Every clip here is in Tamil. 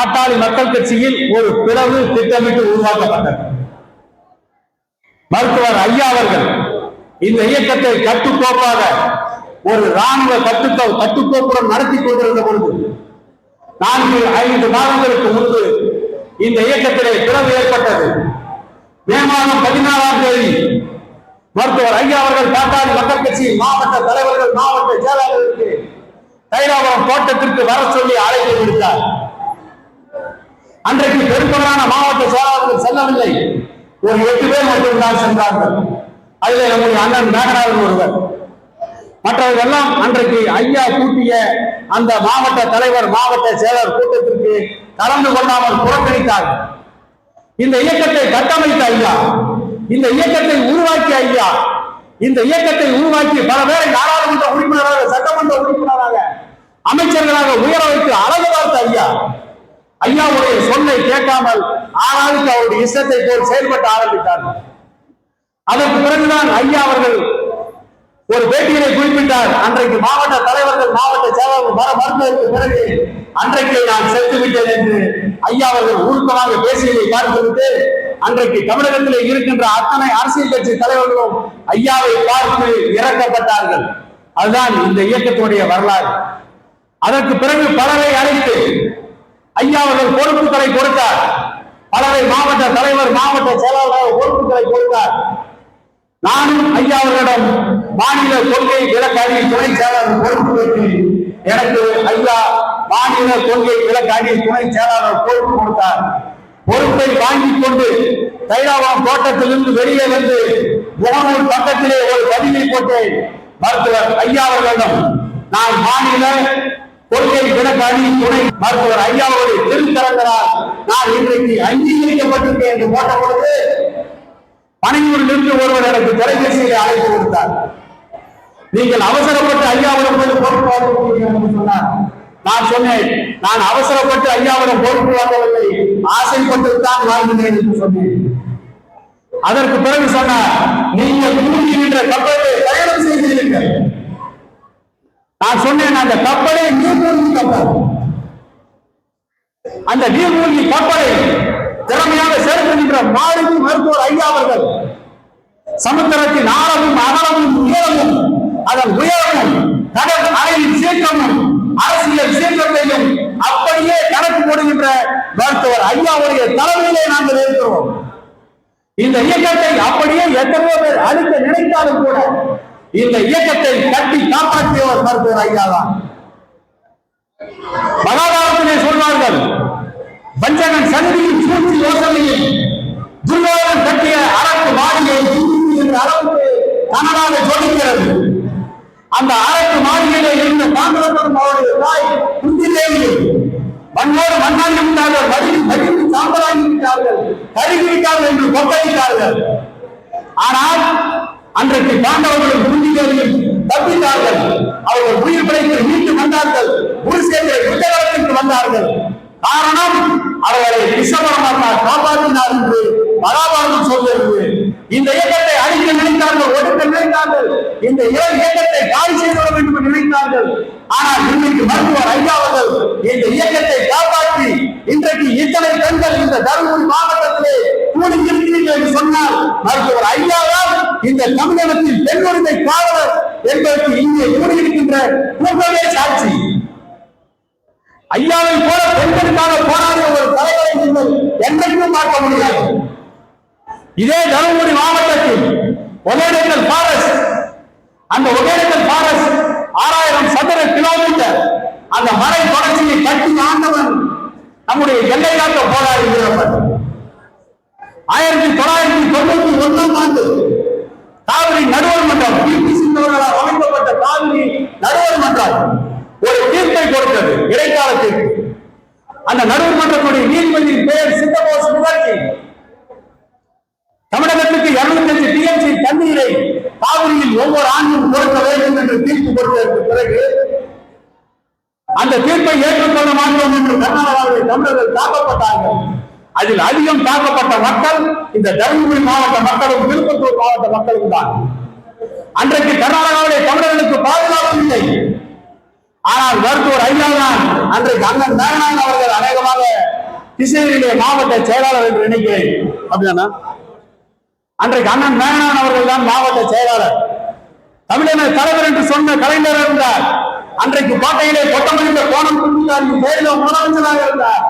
பாட்டாளி மக்கள் கட்சியில் ஒரு பிளவு திட்டமிட்டு உருவாக்கப்பட்டது. மருத்துவர் ஐயா அவர்கள் இந்த இயக்கத்தை கட்டுக்கோப்பாக ஒரு ராணுவ கட்டுக்கோ கட்டுக்கோப்புடன் நடத்தி கொண்டிருந்த பொழுது நான்கு ஐந்து மாதங்களுக்கு முன்பு இந்த இயக்கத்திலே பிளவு ஏற்பட்டது. மே மாதம் பதினாறாம் தேதி மருத்துவர் ஐயா அவர்கள் பாட்டாளி மக்கள் கட்சி மாவட்ட தலைவர்கள் மாவட்ட செயலாளர்களுக்கு தைராபுரம் தோட்டத்திற்கு வர சொல்லி அழைப்பு விடுத்தார். அன்றைக்கு பெரும்பாலான மாவட்ட செயலாளர்கள் செல்லவில்லை. ஒரு எட்டு பேர் மட்டும்தான் சென்றார்கள். அதில் நம்முடைய அண்ணன் மேகநாதன் ஒருவர். மற்றவர்கள் எல்லாம் அன்றைக்கு ஐயா கூட்டிய அந்த மாவட்ட தலைவர் மாவட்ட செயலர் கூட்டத்திற்கு கலந்து கொள்ளாமல் புறக்கணித்தார்கள் இந்த இயக்கத்தை கட்டமைத்த ஐயா இந்த இயக்கத்தை உருவாக்கிய ஐயா இந்த இயக்கத்தை உருவாக்கி பல பேரை நாடாளுமன்ற உறுப்பினராக சட்டமன்ற உறுப்பினராக அமைச்சர்களாக உயர வைத்து அழகு பார்த்த ஐயா ஐயாவுடைய சொல்லை கேட்காமல் ஆளாளுக்கு அவருடைய இஷ்டத்தை போல் செயல்பட்டு ஆரம்பித்தார்கள் அதற்கு பிறகுதான் ஐயா அவர்கள் ஒரு பேட்டியிலே குறிப்பிட்டார் அன்றைக்கு மாவட்ட தலைவர்கள் மாவட்ட செயலாளர்கள் வர மறுத்ததற்கு பிறகு அன்றைக்கு நான் செத்து விட்டேன் என்று ஐயா அவர்கள் உருக்கமாக பேசியதை பார்த்துவிட்டு அன்றைக்கு தமிழகத்திலே இருக்கின்ற அத்தனை அரசியல் கட்சி தலைவர்களும் ஐயாவை பார்த்து இறக்கப்பட்டார்கள். அதுதான் இந்த இயக்கத்தினுடைய வரலாறு. அதற்கு பிறகு பலரை அழைத்து ஐயா அவர்கள் பொறுப்புகளை கொடுத்தார். பலரை மாவட்ட தலைவர் மாவட்ட செயலாளர் பொறுப்புகளை கொடுத்தார். நானும் ஐயா அவர்களிடம் மாநில கொள்கை விளக்காடி துணை செயலாளர் பொறுப்பு பற்றி எனக்கு ஐயா மாநில கொள்கை விளக்காடி துணை செயலாளர் பொறுப்பு கொடுத்தார். பொறுப்பை வாங்கிக் கொண்டு தைலாவரம் தோட்டத்திலிருந்து வெளியே வந்து முகநூல் பக்கத்திலே ஒரு பதிவை போட்டேன். மருத்துவர் ஐயா அவர்களிடம் நான் மாநில கொள்கை விளக்காடி துணை மருத்துவர் ஐயாவுடைய திருத்தரங்கரால் நான் இன்றைக்கு அங்கீகரிக்கப்பட்டிருக்கேன் என்று போட்ட பொழுது பனையூரில் நின்று ஒருவர் எனக்கு தொலைபேசியை அழைத்து கொடுத்தார் நீங்கள் அவசரப்பட்டு ஐயாவிடம் போய் பொறுப்பு வாங்க சொன்னார். நான் சொன்னேன் நான் அவசரப்பட்டு ஐயாவிடம் பொறுப்பு வாங்கவில்லை ஆசைப்பட்டு தான் வாழ்கிறேன் என்று சொன்னேன். அதற்கு பிறகு சொன்னார் நீங்கள் நின்ற கப்பலை பயணம் செய்கிறீர்கள் நான் சொன்னேன் அந்த கப்பலை நீர்மூழ்கி கப்பல் அந்த நீர்மூழ்கி கப்பலை திறமையாக செலுத்துகின்ற மாநில மருத்துவர் ஐயா அவர்கள் சமுத்திரத்தின் ஆழமும் அகலமும் உயரமும் அதன் உயரமும் கடல் அலையின் சீற்றமும் அரசியல் சீற்றத்தையும் அப்படியே கணக்கு போடுகின்ற மருத்துவர் ஐயாவுடைய தலைமையிலே நாங்கள் இருக்கிறோம் இந்த இயக்கத்தை அப்படியே எத்தனையோ பேர் அழிக்க நினைத்தாலும் கூட இந்த இயக்கத்தை கட்டி காப்பாற்றியவர் மருத்துவர் ஐயா தான். மகாபாரதத்திலே சொல்வார்கள் வஞ்சகன் சந்தியில் சூழ்ச்சி யோசனையில் துர்யோதனன் கட்டிய அரக்கு மாளிகை துருவி என்ற அளவுக்கு கனடாக ஜொலிக்கிறது. அந்த அரக்கு மாளிகையிலே இருந்த காந்தரத்தன் அவருடைய தாய் குந்திதேவியை மண்ணோடு மண்ணாங்கி விட்டார்கள் மடிந்து மடிந்து சாம்பலாங்கி விட்டார்கள் கருகி விட்டார்கள் என்று கொப்பளித்தார்கள் ஆனால் அன்றைக்கு பாண்டவர்களும் குந்திதேவியும் தப்பித்தார்கள். அவர்கள் உயிர் பிழைத்து மீண்டு வந்தார்கள். குருசேகரை யுத்தகலத்திற்கு வந்தார்கள். காரணம் அவர்களை விஷபரமாக காப்பாற்றினார் என்று மகாபாரதம் சொல்கிறது. இந்த இயக்கத்தை அழிக்க நினைத்தார்கள் ஒடுக்க நினைத்தார்கள். இந்த இயக்கத்தை காலி செய்து விட வேண்டும் என்று நினைத்தார்கள். ஆனால் இன்றைக்கு மருத்துவர் ஐயா அவர்கள் இந்த இயக்கத்தை காப்பாற்றி இன்றைக்கு இத்தனை பெண்கள் இந்த தருமபுரி மாவட்டத்திலே கூடி என்று சொன்னால் மருத்துவர் ஐயாவால் இந்த தமிழகத்தில் பெண் உரிமை காவலர் என்பதற்கு இங்கே கூடியிருக்கின்ற கூட்டமே சாட்சி. ஐயாவை போல பெண்களுக்காக போராடிய ஒரு தலைவரை நீங்கள் என்றைக்கும் பார்க்க முடியாது. இதே தருமபுரி மாவட்டத்தில் ஒகேனக்கல் பாரஸ் அந்த ஒகேனக்கல் பாரஸ் ஆறாயிரம் சதுர கிலோமீட்டர் அந்த மலை தொடர்ச்சியை கட்டி ஆண்டவன் நம்முடைய எல்லை காக்க போராடி ஆயிரத்தி தொள்ளாயிரத்தி தொண்ணூத்தி ஒன்னாம் ஆண்டு காவிரி நடுவர் மன்றம் பிபி சிந்தவர்களால் அமைக்கப்பட்ட காவிரி நடுவர் மன்றம் ஒரு தீர்ப்பை கொடுத்தது இடைக்கால தீர்ப்பு அந்த நடுவர் மன்றத்துடைய நீதிபதியின் பெயர் சிந்தபோஸ் முகர்ஜி. தமிழகத்துக்கு இருநூத்தி அஞ்சு டிஎம்சி தண்ணீரை காவிரியில் ஒவ்வொரு ஆண்டும் கொடுக்க வேண்டும் என்று தீர்ப்பு கொடுத்ததற்கு பிறகு அந்த தீர்ப்பை ஏற்றுக்கொள்ள மாட்டோம் என்று கர்நாடகாவில் தமிழர்கள் தாக்கப்பட்டார்கள் அதில் அதிகம் தாக்கப்பட்ட மக்கள் இந்த தருமபுரி மாவட்ட மக்களும் திருப்பத்தூர் மாவட்ட மக்களும் தான். அன்றைக்கு கர்நாடகாவுடைய தமிழர்களுக்கு பாதுகாப்பு இல்லை. ஆனால் மருத்துவர் ஐயா தான் அன்றைக்கு அண்ணன் நாராயணன் அவர்கள் அநேகமாக கிருஷ்ணகிரியிலே மாவட்ட செயலாளர் என்று நினைக்கிறேன். அப்படின்னா அன்றைக்கு அண்ணன் நாராயணன் அவர்கள் தான் மாவட்ட செயலாளர். தமிழக தலைவர் என்று சொன்ன கலைஞர் இருந்தார். அன்றைக்கு கோட்டையிலே கொட்டமளித்த கோணம் குஞ்சுதாரின் முதலமைச்சராக இருந்தார்.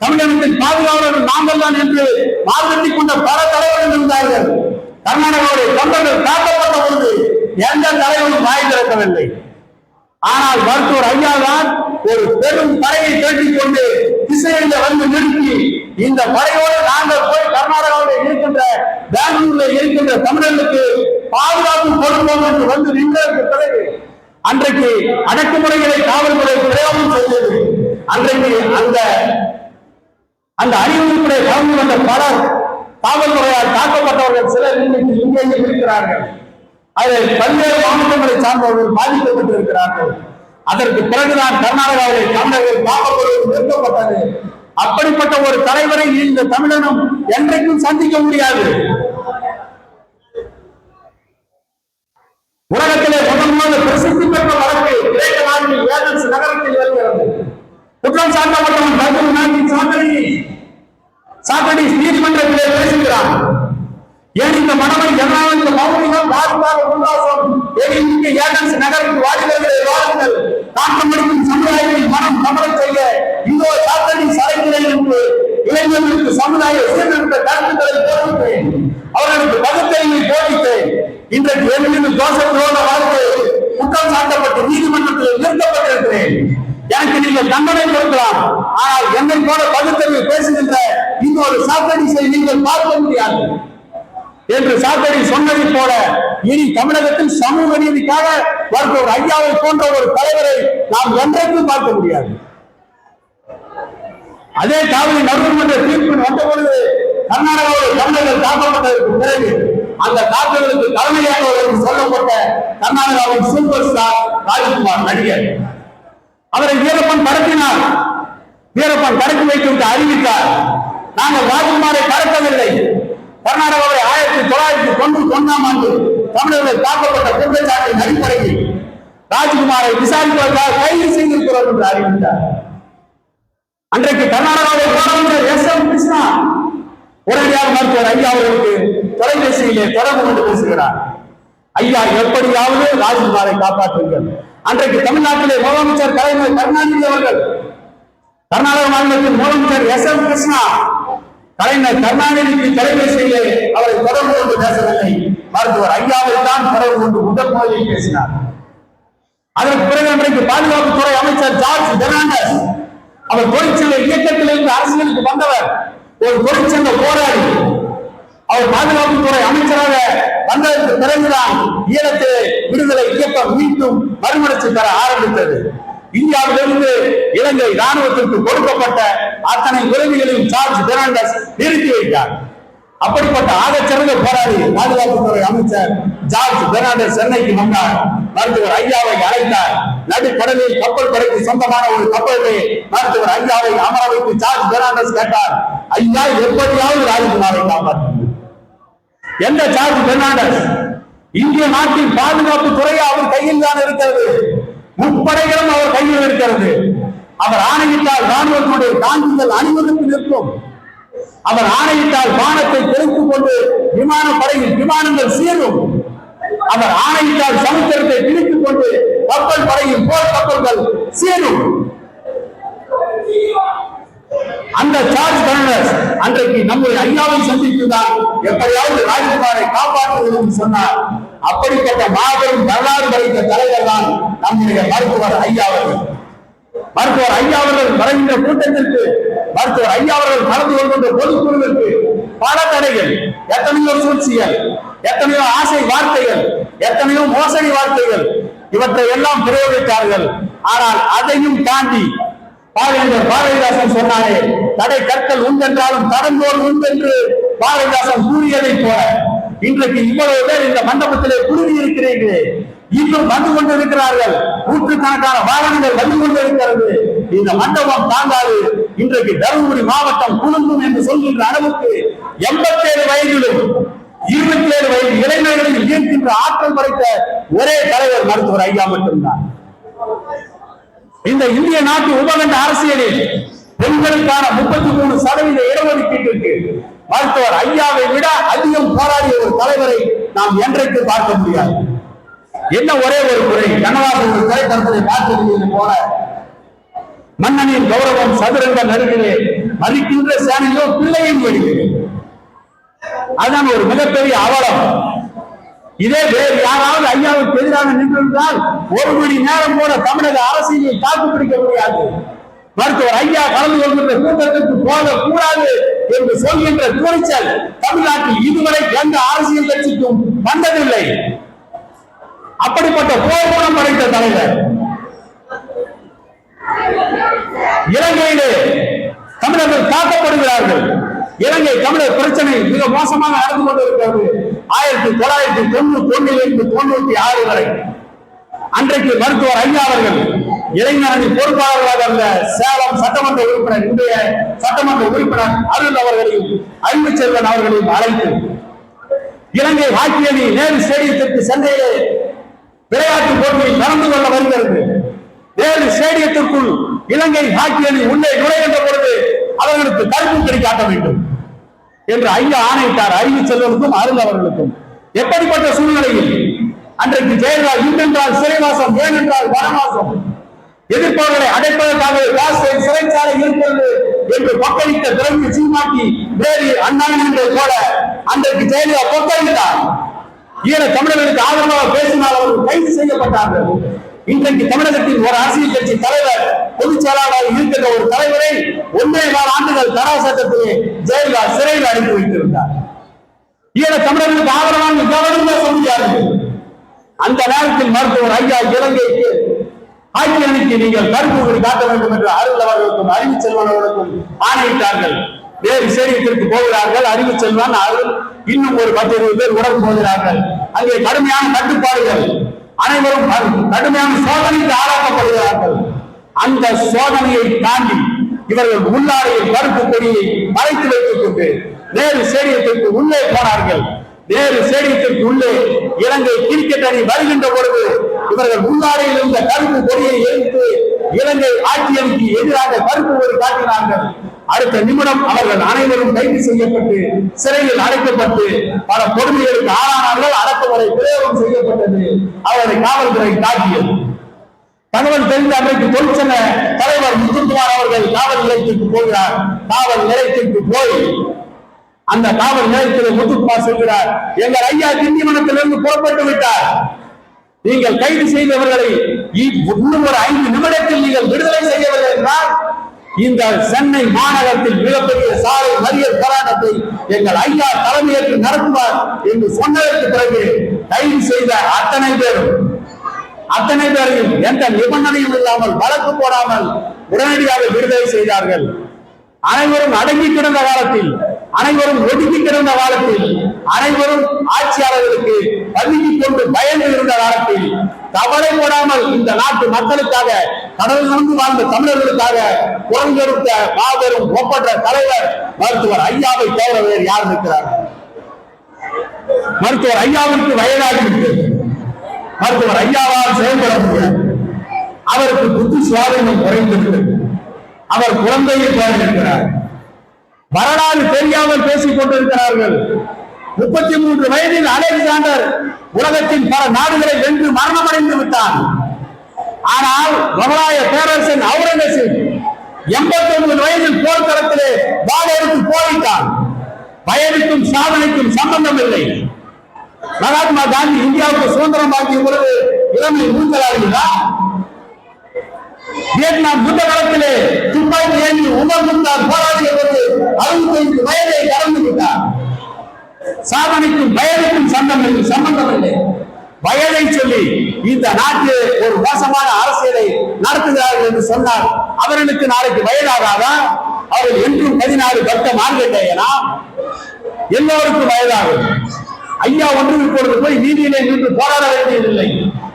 தமிழகத்தின் பாதுகாவலர்கள் நாங்கள் தான் என்று மாறுபடுத்திக் கொண்ட பல தலைவர்கள் இருந்தார்கள். கர்நாடகாவுடைய தொண்டர்கள் தாக்கப்பட்ட பொழுது எந்த தலைவரும் வாய் திறக்கவில்லை. ஆனால் மருத்துவர் ஐயா தான் ஒரு பெரும் படையை தேடிக் கொண்டு திசையில வந்து நிறுத்தி இந்த படையோடு நாங்கள் போய் கர்நாடகாவில் இருக்கின்ற பெங்களூர்ல இருக்கின்ற தமிழர்களுக்கு பாதுகாப்பு கொடுப்போம் என்று வந்து நின்றதற்கு பிறகு அன்றைக்கு அடக்குமுறைகளை காவல்துறை பிரயோகம் செய்தது. அன்றைக்கு அந்த அந்த அறிவுறுத்தலை கலந்து வந்த பலர் காவல்துறையால் தாக்கப்பட்டவர்கள் சிலர் இன்றைக்கு இங்கேயும் இருக்கிறார்கள். அதில் பல்வேறு மாவட்டங்களை சார்ந்தவர்கள் பாதிக்கப்பட்டு இருக்கிறார்கள். அதற்கு பிறகுதான் கர்நாடகாவிலே தமிழர்கள் காவல்துறையில் நிறுத்தப்பட்டது. அப்படிப்பட்ட ஒரு தலைவரை இந்த தமிழனும் என்றைக்கும் சந்திக்க முடியாது. உலகத்திலே முதல் முதல் பிரசித்தி பெற்ற வழக்கு நிறுத்தப்பட்டிருக்கிறேன். எனக்கு நீங்கள் தண்டனை கொடுக்கலாம். ஆனால் என்னை போல பகுத்தறிவு பேசுகின்ற இன்னொரு சாத்தடிசை நீங்கள் பார்க்க முடியாது. என்று சாத்தடி சொன்னதை போல இனி தமிழகத்தில் சமூக நீதிக்காக மருத்துவர் ஐயாவை போன்ற ஒரு தலைவரை நாம் என்றைக்கும் பார்க்க முடியாது. அதே காவிரி நடுவர்மன்ற தீர்ப்பு வந்த பொழுது கர்நாடகாவில் தமிழர்கள் தாக்கப்பட்டதற்கு பிறகு அந்த தாக்குதலுக்கு தலைமையாக சொல்லப்பட்ட கர்நாடகாவின் சூப்பர் ஸ்டார் ராஜ்குமார் நடிகர். அவரை வீரப்பன் கடத்தினார் வீரப்பன் கடத்தி வைத்து விட்டு அறிவித்தார். நாங்கள் ராஜ்குமாரை பறக்கவில்லை கர்நாடகாவை ஆயிரத்தி தொள்ளாயிரத்தி தொண்ணூத்தி ஒன்னாம் ஆண்டு தமிழர்கள் தாக்கப்பட்ட குற்றச்சாட்டின் அடிப்படையில் ராஜ்குமாரை விசாரிப்பதற்காக கைது செய்திருக்கிறோம் என்று அறிவித்தார். அன்றைக்கு கர்நாடகாவை முதலமைச்சர் எஸ் எம் கிருஷ்ணா உடனடியாக மருத்துவர் ஐயா அவர்களுக்கு தொலைபேசியிலே தொடர்பு கொண்டு பேசுகிறார். ஐயா எப்படியாவது ராஜ்குமாரை காப்பாற்றுங்கள். அன்றைக்கு தமிழ்நாட்டிலே முதலமைச்சர் கலைஞர் கருணாநிதி அவர்கள் கர்நாடக மாநிலத்தின் முதலமைச்சர் எஸ் எம் கிருஷ்ணா கலைஞர் கருணாநிதிக்கு தொலைபேசியிலே அவரை தொடர்பு கொண்டு பேசவில்லை. மருத்துவர் ஐயாவை தான் தொடர்பு கொண்டு முதல் முதலில் பேசினார். அதற்கு பிறகு அன்றைக்கு பாதுகாப்புத்துறை அமைச்சர் ஜார்ஜ் பெர்னாண்டஸ் அவர் தொழிற்சங்க இயக்கத்திலிருந்து அரசியலுக்கு வந்தவர். ஒரு தொழிற்சங்க போராளி. அவர் பாதுகாப்புத்துறை அமைச்சராக வந்ததற்கு பிறகுதான் ஈழத்து விடுதலை இயக்கம் மீண்டும் மறுமலர்ச்சி பெற ஆரம்பித்தது. இந்தியாவிலிருந்து இலங்கை ராணுவத்திற்கு கொடுக்கப்பட்ட அத்தனை உதவிகளையும் ஜார்ஜ் பெர்னாண்டஸ் நிறுத்தி வைத்தார். அப்படிப்பட்ட ஆகச்சிறந்த போராளி பாதுகாப்புத்துறை அமைச்சர் ஜார்ஜ் பெர்னாண்டஸ் சென்னைக்கு வந்தார். மருத்துவர் ஐயாவை அழைத்தார். நடுக்கடலில் கப்பல் படைக்கு சொந்தமான ஒரு கப்பலை மருத்துவர் ஐயாவை அமர வைத்து ஜார்ஜ் பெர்னாண்டஸ் கேட்டார். ஐயா எப்படியாவது ராஜ்குமாரை காப்பாற்றும் எந்த சார்ஜ் பெர்னாண்டஸ் இந்திய நாட்டின் பாதுகாப்பு துறை அவர் கையில் தான் இருக்கிறது. முப்படைகளும் அவர் கையில் இருக்கிறது. அவர் ஆணையிட்டால் ராணுவத்தினுடைய தாங்குதல் அணிவகுத்து நிற்கும். அவர் ஆணையிட்டால் வானத்தை தெரிந்து கொண்டு விமானப்படையில் விமானங்கள் சீரும். அவர் ஆணையிட்டால் சமுத்திரத்தை பிரித்துக் கொண்டு கப்பல் படையில் போர் கப்பல்கள் சீரும். அந்த சார்ஜ் கவர்னர்ஸ் அன்றைக்கு நம்முடைய ஐயாவை சந்தித்துதான் எப்படியாவது ராஜகுமாரை காப்பாற்றுவது என்று சொன்னார். அப்படிப்பட்ட மாபெரும் வரலாறு படைத்த தலைவர் தான் நம்முடைய மருத்துவர் ஐயா அவர்கள். மருத்துவர் ஐயா அவர்கள் வருகின்ற கூட்டத்திற்கு மருத்துவர் ஐயா அவர்கள் கலந்து கொள்கின்ற பொதுக்குழுவிற்கு பல தடைகள் எத்தனையோ சூழ்ச்சிகள் எத்தனையோ ஆசை வார்த்தைகள் எத்தனையோ மோசடி வார்த்தைகள் இவற்றை எல்லாம் பிரயோகித்தார்கள். ஆனால் அதையும் தாண்டி பாவேந்தர் பாரதிதாசன் சொன்னாரே தடை கற்கள் உண்டென்றாலும் தடந்தோர் உண்டென்று பாரதிதாசன் கூறியதை போல இன்றைக்கு இவ்வளவு பேர் இந்த மண்டபத்திலே குழுவி இருக்கிறீர்களே. இன்னும் வந்து கொண்டிருக்கிறார்கள். நூற்றுக்கணக்கான வாகனங்கள் வந்து கொண்டிருக்கிறது. இந்த மண்டபம் தாங்காது. இன்றைக்கு தருமபுரி மாவட்டம் குழுந்தும் என்று சொல்கின்ற அளவுக்கு எண்பத்தேழு வயதிலும் இருபத்தி ஏழு வயது இளைஞர்களில் ஈர்க்கின்ற ஆற்றல் படைத்த ஒரே தலைவர் மருத்துவர் ஐயா மட்டும்தான். இந்த இந்திய நாட்டு உபகண்ட அரசியலில் பெண்களுக்கான முப்பத்தி மூணு சதவீத இடஒதுக்கீட்டிற்கு மருத்துவர் ஐயாவை விட அதிகம் போராடிய ஒரு தலைவரை நாம் என்றைக்கு பார்க்க முடியாது. என்ன ஒரே ஒரு குறை கனவாசன் ஒரு திரைப்படத்தை பார்த்திருந்தது போல மன்னனின் கௌரவம் சதுரங்க நடுவிலே மதிக்கின்ற சேனையோ பிள்ளையும் வருகிறது அதான் ஒரு மிகப்பெரிய அவலம். இதே வேறு யாராவது ஐயாவுக்கு எதிராக நின்றிருந்தால் ஒரு மணி நேரம் கூட தமிழக அரசியலை தாக்கு பிடிக்க முடியாது. மருத்துவர் ஐயா கலந்து கொள்கின்ற கூட்டத்திற்கு போக கூடாது என்று சொல்கின்ற துணிச்சல் தமிழ்நாட்டில் இதுவரை எந்த அரசியல் கட்சிக்கும் வந்ததில்லை. அப்படிப்பட்ட போர்க்குணம் படைத்த தலைவர் இலங்கையிலே தமிழர்கள் தாக்கப்படுகிறார்கள். இலங்கை தமிழர் பிரச்சனை மிக மோசமாக நடந்து கொண்டிருக்கிறது. ஆயிரத்தி தொள்ளாயிரத்தி தொண்ணூத்தி ஒன்னிலிருந்து தொண்ணூத்தி ஆறு வரை. அன்றைக்கு மருத்துவர் ஐயா அவர்கள் இளைஞரணி பொறுப்பாளர்களாக இருந்த சேலம் சட்டமன்ற உறுப்பினர் இன்றைய சட்டமன்ற உறுப்பினர் அருள் அவர்களையும் அன்பு செல்வன் அவர்களையும் அழைத்து இலங்கை ஹாக்கி அணி நேரு ஸ்டேடியத்திற்கு சென்னையிலே விளையாட்டு போட்டியில் கலந்து கொள்ள வருகிறது. நேரு ஸ்டேடியத்திற்குள் இலங்கை ஹாக்கி அணி உள்ளே நுழைகின்ற பொழுது அவர்களுக்கு தடுப்பு கிடைக்காட்ட வேண்டும். என்று ஐயா ஆணையிட்டார் ஐந்து செல்வனுக்கும் அருள் அவர்களுக்கும் எப்படிப்பட்ட சூழ்நிலையில்? அன்றைக்கு ஜெயலலிதா இன்றென்றால் சிறைவாசம் ஏனென்றால் வனவாசம். எதிர்ப்பவர்களை அடைப்பதற்காக காசை சிறைச்சாலை இருக்கிறது என்று கொக்கரித்த திறந்து சீமாட்டி வேறு அண்ணான் என்பதை போல அன்றைக்கு ஜெயலலிதா கொக்கரித்தார் ஈழ தமிழர்களுக்கு ஆதரவாக பேசினால் அவர்கள் கைது செய்யப்பட்டார்கள். இன்றைக்கு தமிழகத்தின் ஒரு அரசியல் கட்சி தலைவர் பொதுச் செயலாளராக இருக்கின்ற ஒரு தலைவரை ஒன்றே நாலு ஆண்டுகள் தடா சட்டத்திலே ஜெயலலிதா சிறையில் அடைத்து வைத்திருந்தார். ஈழ தமிழர்களுக்கு ஆதரவான கவனம் சொல்லியாரு அந்த நேரத்தில் மருத்துவர் ஐயா இலங்கைக்கு ஆக்கிரமிக்கு நீங்கள் கருப்பு காட்ட வேண்டும் என்று அருள் அவர்களுக்கும் அறிவு செல்வனவர்களுக்கும் ஆணையிட்டார்கள். வேறு சேரியத்திற்கு போகிறார்கள். அறிவு செல்வான் அருள் இன்னும் ஒரு பத்து இருபது பேர் உடன் போகிறார்கள். அங்கே கடுமையான கட்டுப்பாடுகள் அனைவரும் கடுமையான சோதனைக்கு ஆளாக்கப்படுகிறார்கள். அந்த சோதனையை தாண்டி இவர்கள் உள்ளாடையை கருப்பு கொடியை மறைத்து வைத்துக் கொண்டு நேரு ஸ்டேடியத்திற்கு உள்ளே போனார்கள். நேரு ஸ்டேடியத்திற்கு உள்ளே இலங்கை கிரிக்கெட் அணி வருகின்ற பொழுது இவர்கள் உள்ளாடையில் இருந்த கருப்பு கொடியை எரித்து இலங்கை ஆட்சியருக்கு எதிராக கருப்பு ஒரு காட்டினார்கள். அடுத்த நிமிடம் அவர்கள் அனைவரும் கைது செய்யப்பட்டு சிறையில் அடைக்கப்பட்டு பல கொடுமைகளுக்கு ஆளானார்கள். அடக்குமுறை பிரயோகம் செய்யப்பட்டது. அவர்களை காவல்துறை தாக்கியது. தகவல் தெரிந்த அன்றைக்கு தொழிற்சங்க தலைவர் முத்துக்குமார் அவர்கள் காவல் நிலையத்திற்கு போகிறார். காவல் நிலையத்திற்கு போய் அந்த காவல் நிலையத்தில் முத்துக்குமார் சொல்கிறார். எங்கள் ஐயா திண்டிவனத்திலிருந்து புறப்பட்டு விட்டார். நீங்கள் கைது செய்தவர்களை இன்னும் ஒரு ஐந்து நிமிடத்தில் நீங்கள் விடுதலை செய்யவில்லை என்றால் இந்த சென்னை மாநகரத்தில் மிகப்பெரிய சாலை மறியல் போராட்டத்தை எங்கள் ஐயா தலைமையேற்று நடத்துவார் என்று சொன்னதற்கு பிறகு கைது செய்த அத்தனை பேரும் அத்தனை பேரையும் எந்த நிபந்தனையும் இல்லாமல் வழக்கு போடாமல் உடனடியாக விடுதலை செய்தார்கள். அனைவரும் அடங்கி கிடந்த காலத்தில் அனைவரும் ஒடுங்கி கிடந்த காலத்தில் அனைவரும் ஆட்சியாளர்களுக்கு பதுங்கி கொண்டு பயந்து இருந்த காலத்தில் கவலைப்படாமல் இந்த நாட்டு மக்களுக்காக கடல் நடந்து வாழ்ந்த தமிழர்களுக்காக குரல் கொடுத்த மாபெரும் ஒப்பற்ற தலைவர் மருத்துவர் ஐயாவை தவிர வேறு யார் இருக்கிறார் மருத்துவர் ஐயாவிற்கு வயதாகி மருத்துவர் ஐயாவால் செயல்பட முடியாது அவருக்கு புத்தி சுவாதீனம் குறைந்திருக்கிறது அவர் குழந்தையை போல வரலாறு தெரியாமல் பேசிக் கொண்டிருக்கிறார்கள். முப்பத்தி மூன்று வயதில் அலெக்சாண்டர் உலகத்தின் பல நாடுகளை வென்று மரணமடைந்து விட்டான் ஆனால் முகலாய பேரரசன் அவுரங்கசீப் எண்பத்தி ஒன்பது வயதில் போர்க்களத்திலே வாழருக்கு போரிட்டார். வயதுக்கும் சாதனைக்கும் சம்பந்தம் இல்லை மகாத்மா காந்தி இந்தியாவுக்கு சுதந்திரம் வாங்கிய பொழுது இளமை ஊஞ்சலாடுகிறா வியட்நாம் புத்த காலத்திலே துப்பாக்கி ஏந்தி உமர் முந்தார் போராடிய பொழுது அறுபத்தைந்து வயதை கடந்து விட்டார். சாதனைக்கும் வயதுக்கும் சம்பந்தம் சம்பந்தம் இல்லை வயதை சொல்லி இந்த நாட்டு ஒரு மோசமான அரசியலை நடத்துகிறார்கள் என்று சொன்னார் அவர்களுக்கு நாளைக்கு வயதாகாதான் அவர்கள் என்றும் பதினாறு பக்கம் மார்க்கெட்டையனா? எல்லோருக்கும் வயதாகும். ஐயா ஒன்று இப்பொழுது போய் வீதியிலே நின்று போராட வேண்டியதில்லை.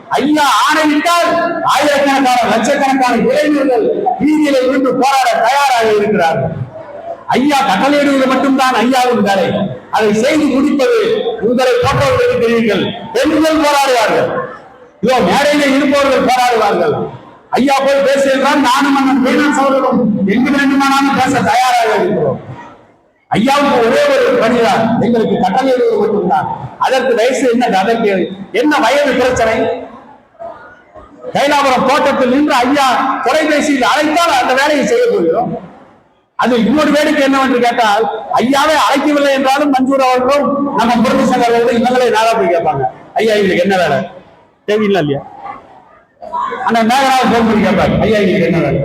ஐயா ஆணையிட்டால் ஆயிரக்கணக்கான லட்சக்கணக்கான இளைஞர்கள் வீதியிலே நின்று போராட தயாராக இருக்கிறார்கள். ஐயா கட்டளையிடுவது மட்டும்தான் ஐயாவின் வேலை. அதை செய்து முடிப்பது உங்களை போன்றவர்கள் தெரியுங்கள். பெண்கள் போராடுவார்கள். இதோ மேடையிலே இருப்பவர்கள் போராடுவார்கள். ஐயா போய் பேசுகிறால் நானும் அண்ணன் மீனாட்சி அவர்களும் எங்கு வேண்டுமானாலும் பேச தயாராக இருக்கிறோம். ஐயாவுக்கு ஒரே ஒரு பணிதான். எங்களுக்கு கட்டளை மட்டும்தான். அதற்கு வயசு என்ன அதற்கு என்ன வயது பிரச்சனை? கைலாபுரம் தோட்டத்தில் நின்று ஐயா தொலைபேசியில் அழைத்தால் அந்த வேலையை செய்ய போகிறோம். அது இன்னொரு வேடிக்கை என்னவென்று கேட்டால் ஐயாவை அழைக்கவில்லை என்றாலும் மஞ்சூர் அவர்களும் நம்ம முரளி சங்கர் அவர்களும் இவங்களே நேரா போய் கேட்பாங்க. ஐயா எங்களுக்கு என்ன வேலை? தேவையில்லை இல்லையா? ஆனா மேகனாவை போன் பண்ணி கேட்பாங்க. ஐயா எங்களுக்கு என்ன வேலை?